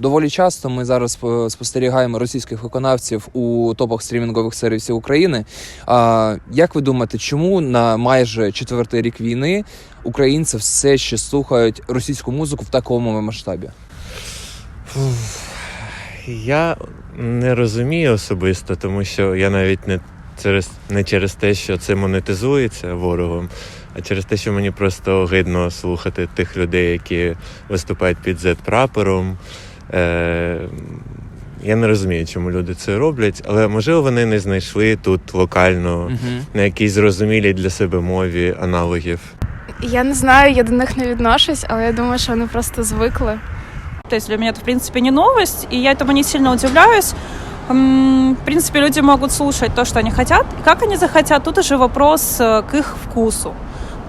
доволі часто ми зараз е, спостерігаємо російських виконавців у топах стрімінгових сервісів України. А як ви думаєте, чому на майже четвертий рік війни українці все ще слухають російську музику в такому масштабі? Я не розумію особисто, тому що я навіть не через не через те, що це монетизується ворогом, а через те, що мені просто гидно слухати тих людей, які виступають під Z-прапором. Е, я не розумію, чому люди це роблять, але можливо вони не знайшли тут локально Угу. на якійсь зрозумілій для себе мові аналогів. Я не знаю, я до них не відношусь, але я думаю, що вони просто звикли. То есть для меня это, в принципе, не новость, и я этому не сильно удивляюсь. М, В принципе, люди могут слушать то, что они хотят. И как они захотят, тут уже вопрос э, к их вкусу.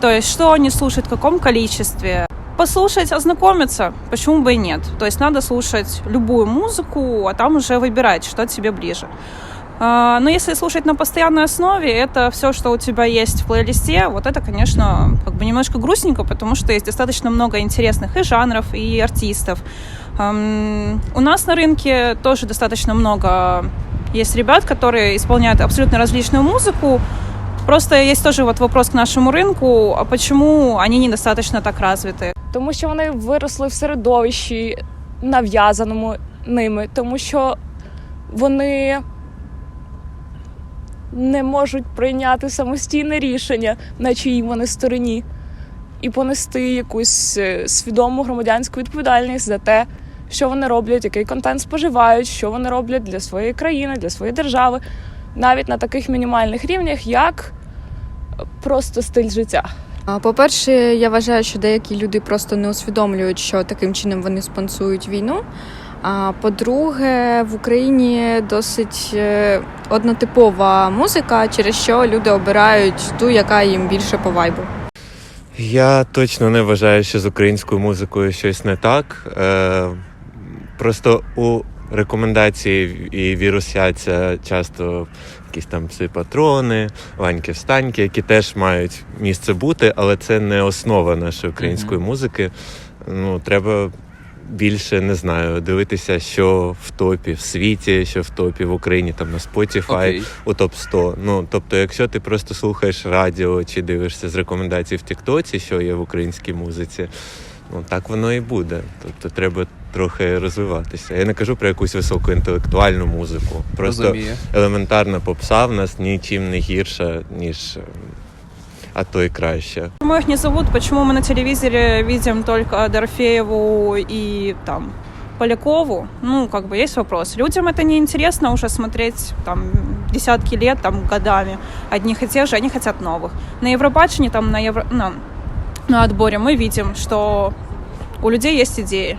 То есть, что они слушают, в каком количестве. Послушать, ознакомиться, почему бы и нет. То есть надо слушать любую музыку, а там уже выбирать, что тебе ближе. А, Но если слушать на постоянной основе, это все, что у тебя есть в плейлисте, вот это, конечно, как бы немножко грустненько, потому что есть достаточно много интересных и жанров, и артистов. У нас на рынке тоже достаточно много есть ребят, которые исполняют абсолютно различную музыку. Просто есть тоже вот вопрос к нашему рынку, а почему они недостаточно так развиты? Тому що вони виросли в середовищі, нав'язаному ними, тому що вони не можуть прийняти самостійне рішення, на чиїй вони стороні, і понести якусь е, свідому громадянську відповідальність за те, що вони роблять, який контент споживають, що вони роблять для своєї країни, для своєї держави, навіть на таких мінімальних рівнях, як просто стиль життя. По-перше, я вважаю, що деякі люди просто не усвідомлюють, що таким чином вони спонсують війну. А по-друге, в Україні досить е, однотипова музика, через що люди обирають ту, яка їм більше по вайбу. Я точно не вважаю, що з українською музикою щось не так. Е, просто у рекомендації і вірусяться часто якісь там пси-патрони, ваньки встаньки, які теж мають місце бути, але це не основа нашої української музики. Ну, треба більше не знаю, дивитися, що в топі в світі, що в топі в Україні, там на Spotify Окей. у топ 100 Ну тобто, якщо ти просто слухаєш радіо чи дивишся з рекомендацій в Тіктоці, що є в українській музиці, ну так воно і буде. Тобто треба трохи розвиватися. Я не кажу про якусь високоінтелектуальну музику. Просто Розумію. елементарна попса в нас нічим не гірша, ніж е, а то і краще. Почему их не зовут? Почему мы на телевизоре видим только Дорофееву и там Полякову? Ну, как бы есть вопрос. Людям это неинтересно уже смотреть там десятки лет, там годами одних и тех же, они хотят новых. На Евробаченне, там на, Евро... на, на отборе мы видим, что у людей есть идеи.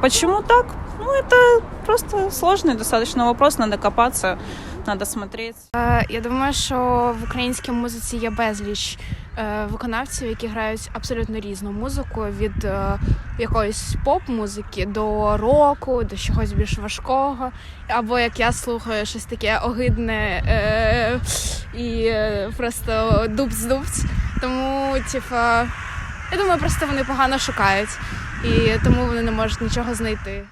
Почему так? Ну, это просто сложный достаточно вопрос, надо копаться, надо смотреть. Е, Я думаю, що в українській музиці є безліч е, виконавців, які грають абсолютно різну музику від е, якоїсь поп-музики до року, до чогось більш важкого. Або як я слухаю щось таке огидне е, і е, просто дубц-дубц. Тому, типа, я думаю, просто вони погано шукають і тому вони не можуть нічого знайти.